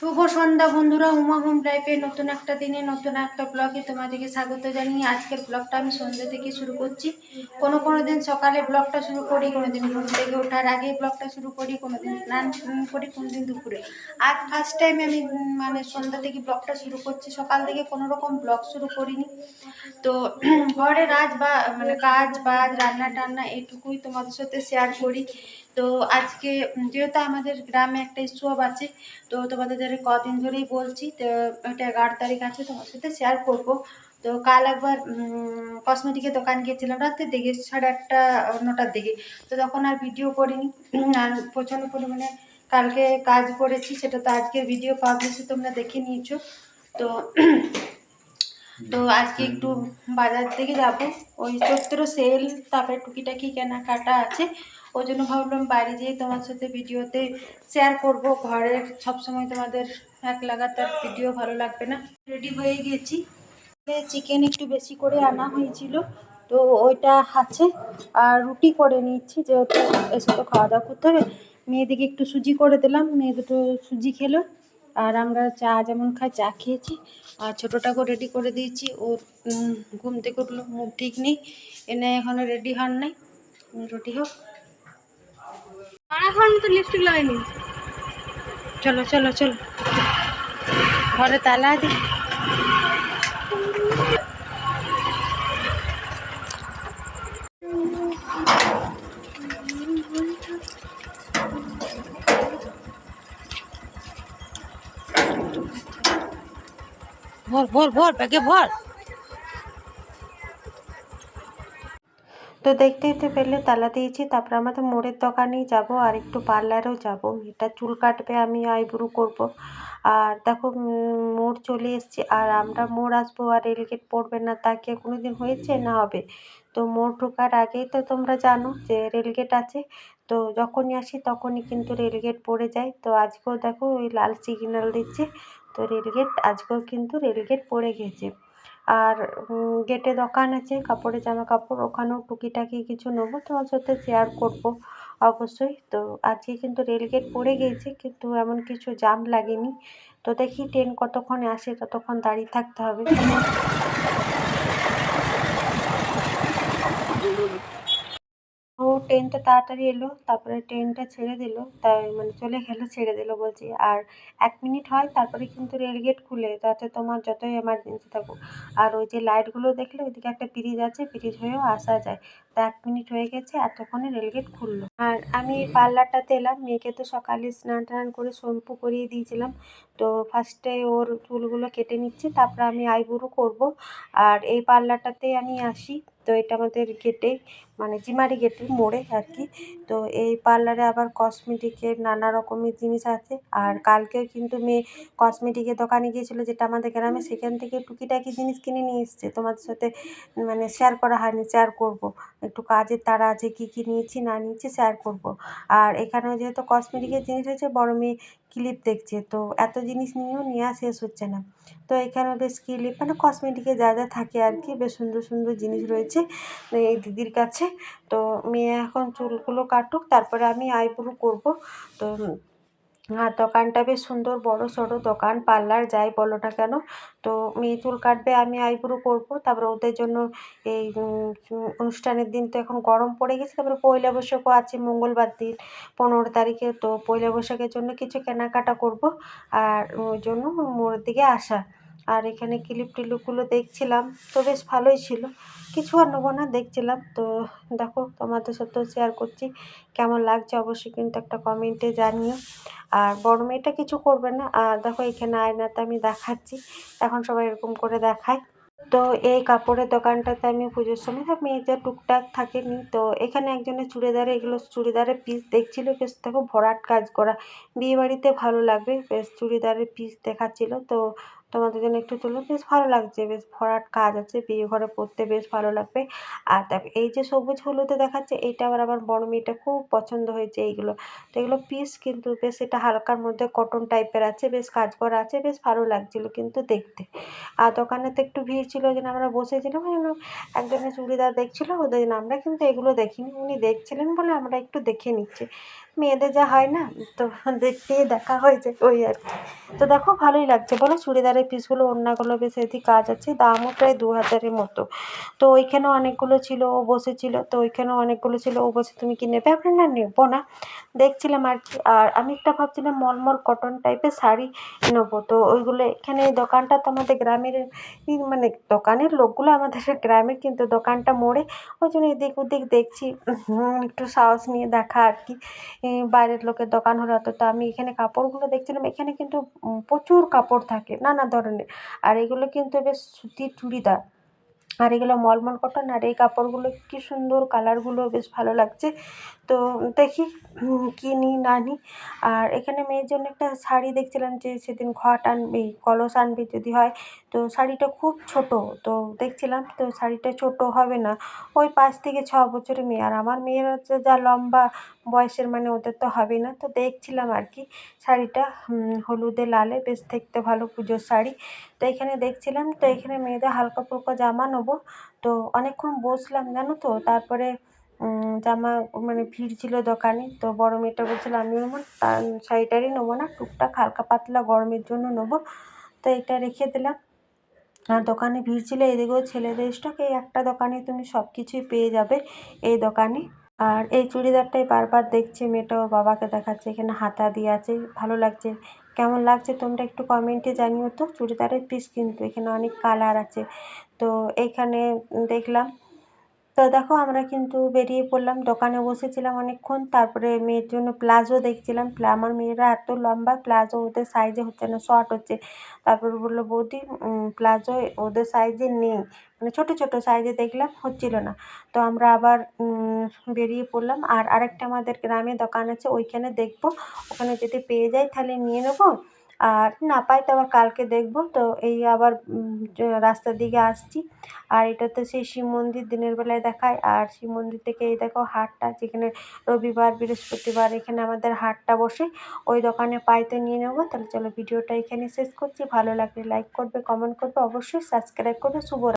শুভ সন্ধ্যা বন্ধুরা, উমা হোম লাইফে নতুন একটা দিনে, নতুন একটা ব্লগে তোমাদেরকে স্বাগত জানিয়ে আজকের ব্লগটা আমি সন্ধ্যা থেকে শুরু করছি। কোনো কোনো দিন সকালে ব্লগটা শুরু করি কোনো দিন ঘুম থেকে ওঠার আগে ব্লগটা শুরু করি কোনো দিন স্নান করি কোনো দিন দুপুরে। আজ ফার্স্ট টাইম আমি মানে সন্ধ্যা থেকে ব্লগটা শুরু করছি। সকাল থেকে কোনো রকম ব্লগ শুরু করিনি। তো ঘরে রাজ বা মানে কাজ বাজ, রান্না টান্না এটুকুই তোমাদের সাথে শেয়ার করি। তো আজকে যেহেতু আমাদের গ্রামে একটা উৎসব আছে, তো তোমাদের কদিন ধরেই বলছি, তো এটা এগারো তারিখ আছে তোমার সাথে শেয়ার করব। তো কাল একবার কসমেটিকের দোকান গিয়েছিলাম, রাতের দিকে সাড়ে আটটা, নটার দিকে। তো তখন আর ভিডিও করিনি আর প্রচণ্ড পরিমাণে কালকে কাজ করেছি, সেটা তো আজকের ভিডিও পাবলিশে তোমরা দেখে নিয়েছো। তো তো আজকে একটু বাজার থেকে যাব। ওই চৈত্র সেল, তারপরে টুকিটাকি কেনাকাটা আছে। ওই জন্য ভাবলাম বাইরে যেয়ে তোমার সাথে ভিডিওতে শেয়ার করব। ঘরের সবসময় তোমাদের এক লাগাতার ভিডিও ভালো লাগবে না। রেডি হয়ে গেছি। চিকেন একটু বেশি করে আনা হয়েছিল। তো ওইটা আছে। আর রুটি করে নিচ্ছি, যেহেতু এসে তো খাওয়া দাওয়া করতে হবে। মেয়েদিকে একটু সুজি করে দিলাম। মেয়ে দুটো সুজি খেলো। আর আমরা চা যেমন খাই চা খেয়েছি। আর ছোটোটাকেও রেডি করে দিয়েছি। ওর ঘুম থেকে উঠল মুখ ঠিক নেই। এনে এখনও রেডি হন নাই। রুটি হোক। এখন তো লিপস্টিক লাগাইনি। চলো চলো চলো। ঘরে তালা দি। ভর ভর ভর, ব্যাগে ভর। তো দেখতে দেখতে পেলে তালা দিয়েছি, তারপরে আমাদের মোড়ের দোকানেই যাব, আর একটু পার্লারেও যাব। এটা চুল কাটবে আমি আইব্রু করব। আর দেখো মোড় চলে এসেছি, আর আমরা মোড় আসব আর রেলগেট পড়বে না, তা কি কোনো দিন হয়েছে না হবে? তো মোড় ঢোকার আগেই তো তোমরা জানো যে রেলগেট আছে। তো যখনই আসি তখনই কিন্তু রেলগেট পড়ে যায়। তো আজকেও দেখো ওই লাল সিগন্যাল দিচ্ছে। তো রেলগেট আজকেও কিন্তু রেলগেট পড়ে গেছে। আর গেটে দোকান আছে কাপড়ের জামা কাপড় ওখানেও টুকিটাকি কিছু নেব। তোমার সাথে শেয়ার করব, অবশ্যই। তো আজকে কিন্তু রেলগেট পড়ে গিয়েছে কিন্তু এমন কিছু জাম লাগেনি। তো দেখি ট্রেন কতক্ষণে আসে, ততক্ষণ দাঁড়িয়ে থাকতে হবে। ট্রেনটা তাড়াতাড়ি এলো, তারপরে ট্রেনটা ছেড়ে দিল, তাই মানে চলে গেলো, ছেড়ে দিল বলছি। আর এক মিনিট হয়, তারপরে কিন্তু রেলগেট খুলে, তাতে তোমার যতই এমার্জেন্সি থাকুক। আর ওই যে লাইটগুলো দেখলে, ওইদিকে একটা ব্রিজ আছে ব্রিজ হয়েও আসা যায়। এক মিনিট হয়ে গেছে, এতক্ষণে রেলগেট খুললো। আর আমি পার্লারটাতে এলাম, মেয়েকে তো সকালে স্নান টান করে শ্যাম্পু করিয়ে দিয়েছিলাম। তো ফার্স্টে ওর চুলগুলো কেটে নিচ্ছি, তারপরে আমি আইব্রো করব। আর এই পার্লারটাতে আমি আসি, তো এটা আমাদের গেটে মানে জিমারি গেটে মোড়ে আর কি। তো এই পার্লারে আবার কসমেটিকের নানা রকমের জিনিস আছে। আর কালকেও কিন্তু মেয়ে কসমেটিকের দোকানে গিয়েছিল, যেটা আমাদের গ্রামে, সেখান থেকে টুকিটাকি জিনিস কিনে নিয়ে এসছে। তোমাদের সাথে মানে শেয়ার করা হয়নি শেয়ার করব। একটু কাজের তাড়া আছে, কী কী নিয়েছি, না নিয়েছি শেয়ার করব। আর এখানেও যেহেতু কসমেটিকের জিনিস হয়েছে বড় মেয়ে ক্লিপ দেখছে, তো এত জিনিস নিয়েও নেওয়া শেষ হচ্ছে না। তো এখানে বেশ ক্লিপ মানে কসমেটিকে যা যা থাকে আর কি, বেশ সুন্দর সুন্দর জিনিস রয়েছে, এই দিদির কাছে। তো মেয়ে এখন চুলগুলো কাটুক, তারপরে আমি আইব্রো করব। তো আর দোকানটা বেশ সুন্দর, বড় সড়ো দোকান, পার্লার যাই বলো না কেন। তো মেয়ে চুল কাটবে, আমি আইব্রো করব। তারপরে ওদের জন্য এই অনুষ্ঠানের দিন তো এখন গরম পড়ে গেছে। তারপরে পয়লা বৈশাখও আছে, মঙ্গলবার দিন, পনেরো তারিখে। তো পয়লা বৈশাখের জন্য কিছু কেনাকাটা করব। আর ওই জন্য মোড়ের দিকে আসা। আর এখানে ক্লিপ টিলিপগুলো দেখছিলাম, তো বেশ ভালোই ছিল। কিছু আর নেব না, দেখছিলাম। তো দেখো, তোমাদের সাথেও শেয়ার করছি, কেমন লাগছে অবশ্যই কিন্তু একটা কমেন্টে জানিও। আর বড় মেয়েটা কিছু করবে না, আর দেখো এখানে আয়নাতে আমি দেখাচ্ছি, এখন সবাই এরকম করে দেখায়। তো এই কাপড়ের দোকানটাতে আমি পুজোর সময় সব মেয়ে যা টুকটাক থাকেনি, তো এখানে একজনের চুড়িদারে, এগুলো চুড়িদারের পিস দেখছিল, বেশ দেখো ভরাট কাজ করা। বিয়েবাড়িতে ভালো লাগবে, বেশ চুড়িদারের পিস দেখাচ্ছিল, তো তোমাদের জন্য একটু তুললাম বেশ ভালো লাগছে, বেশ ভরাট কাজ আছে বিয়ে ঘরে পরতে বেশ ভালো লাগবে। আর দেখো, এই যে সবুজ হলুদে দেখাচ্ছে, এইটা আবার আমার বড় মেয়েটা খুব পছন্দ হয়েছে এইগুলো। তো এগুলো পিস কিন্তু বেশ এটা হালকার মধ্যে কটন টাইপের আছে, বেশ কাজ করা আছে, বেশ ভালো লাগছিল কিন্তু দেখতে। আর দোকানে তো একটু ভিড় ছিল, ওই জন্য আমরা বসেছিলাম, ওই জন্য একজনের চুড়িদার দেখছিলো, ওদের জন্য আমরা কিন্তু এগুলো দেখিনি। উনি দেখছিলেন বলে আমরা একটু দেখে নিচ্ছি। মেয়েদের যা হয় না, তো দেখতেই দেখা হয়েছে ওই আর কি। তো দেখো, ভালোই লাগছে। বলো চুড়িদারের পিসগুলো, ওড়নাগুলো বেশ হেভি কাজ আছে, দামও প্রায় দু হাজারের মতো। তো ওইখানেও অনেকগুলো ছিল, ও বসেছিল, তো ওইখানেও অনেকগুলো ছিল, ও বসে তুমি কি নেবে? আমরা না নেব না। দেখছিলাম আর কি, আর আমি একটা ভাবছিলাম মলমল কটন টাইপের শাড়ি নেব। তো ওইগুলো এখানে দোকানটা তো আমাদের গ্রামের মানে দোকানের লোকগুলো আমাদের গ্রামের কিন্তু দোকানটা মোড়ে। ওই জন্য এদিক ওদিক দেখছি একটু সাহস নিয়ে দেখা আর কি। বাইরের লোকের দোকান হলে অত। তো আমি এখানে কাপড়গুলো দেখছিলাম, এখানে কিন্তু প্রচুর কাপড় থাকে। নানা ধরনের আর এগুলো কিন্তু বেশ সুতির চুড়িদার আর এগুলো মলমল কটন আর এই কাপড়গুলো কী সুন্দর কালারগুলো বেশ ভালো লাগছে। তো দেখি কী নিই, না নিই। আর এখানে মেয়ের জন্য একটা শাড়ি দেখছিলাম যে সেদিন ঘট আনবি, কলস আনবি যদি হয়। তো শাড়িটা খুব ছোট, তো দেখছিলাম তো শাড়িটা ছোট হবে না। ওই পাঁচ থেকে ছ বছরের মেয়ে, আর আমার মেয়ের হচ্ছে যা লম্বা বয়সের মানে ওদের তো হবে না। তো দেখছিলাম আর কি শাড়িটা হলুদে, লালে, বেশ দেখতে ভালো পুজোর শাড়ি। তো এখানে দেখছিলাম তো এখানে মেয়েদের হালকা ফুলকা জামা নেব। তো অনেকক্ষণ বসলাম, জানো তো? তারপরে জামা মানে ভিড় ছিল দোকানে, তো বড় মেয়েটা বলছিল, আমি নেব শাড়ি নেব না, টুকটাক হালকা পাতলা গরমের জন্য নেব। তো এটা রেখে দিলাম। আর দোকানে ভিড় ছিল এদিকেও ছেলেদের স্টক এই একটা দোকানে তুমি সব কিছুই পেয়ে যাবে এই দোকানে। আর এই চুড়িদারটাই বারবার দেখছে মেয়েটা বাবাকে দেখাচ্ছে, এখানে হাতা দিয়ে আছে, ভালো লাগছে। কেমন লাগছে তোমরা একটু কমেন্টে জানিও তো। চুড়িদারের পিস কিন্তু এখানে অনেক কালার আছে। তো এইখানে দেখলাম তো দেখো, আমরা কিন্তু বেরিয়ে পড়লাম, দোকানে বসেছিলাম অনেকক্ষণ। তারপরে মেয়ের জন্য প্লাজো দেখছিলাম। আমার মেয়েরা এত লম্বা, প্লাজো ওদের সাইজে হচ্ছে না শর্ট হচ্ছে। তারপর বলল, বৌদি প্লাজো ওদের সাইজে নেই। মানে ছোটো ছোটো সাইজে দেখলাম, হচ্ছিল না। তো আমরা আবার বেরিয়ে পড়লাম। আর আরেকটা আমাদের গ্রামে দোকান আছে, ওইখানে দেখব। ওখানে যদি পেয়ে যাই, তাহলে নিয়ে নেব। আর না, পাই তো আবার কালকে দেখব। তো এই আবার রাস্তার দিকে আসছি। আর এটা তো সেই শিব মন্দির দিনের বেলায় দেখায়। আর শিব মন্দির থেকে এই দেখো হাটটা, যেখানে রবিবার, বৃহস্পতিবার এখানে আমাদের হাটটা বসে, ওই দোকানে পাই তো নিয়ে নেব। তাহলে চলো ভিডিওটা এখানে শেষ করছি। ভালো লাগলে লাইক করবে কমেন্ট করবে, অবশ্যই সাবস্ক্রাইব করবে। শুভ